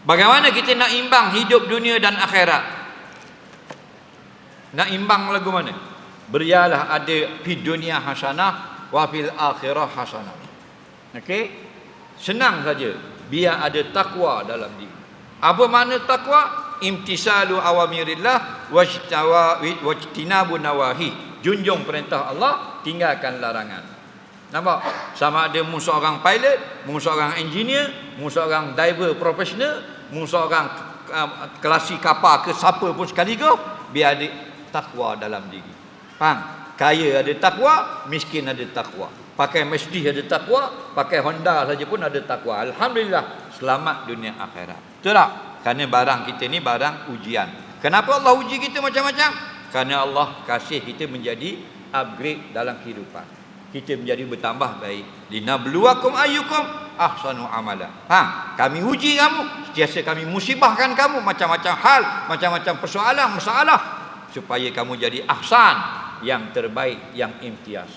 Bagaimana kita nak imbang hidup dunia dan akhirat? Nak imbang lagu mana? Berialah ada fi dunia hasanah wa fil akhirah hasanah. Okey? Senang saja. Biar ada takwa dalam diri. Apa makna takwa? Imtisalu awamirillah wajtinabu nawahi. Junjung perintah Allah, tinggalkan larangan. Nampak? Sama ada mu seorang pilot, mu seorang engineer, mu seorang diver profesional, mu seorang uh, kelasi kapal ke siapa pun sekaligus, biar ada takwa dalam diri. Faham? Kaya ada takwa, miskin ada takwa. Pakai Mercedes ada takwa, pakai Honda saja pun ada takwa. Alhamdulillah, selamat dunia akhirat. Betul tak? Kerana barang kita ni barang ujian. Kenapa Allah uji kita macam-macam? Kerana Allah kasih kita menjadi upgrade dalam kehidupan. Kita menjadi bertambah baik. Linabluwakum ayyukum ahsanu amala. Ha, kami uji kamu, sentiasa kami musibahkan kamu macam-macam hal, macam-macam persoalan, masalah supaya kamu jadi ahsan yang terbaik, yang imtiaz.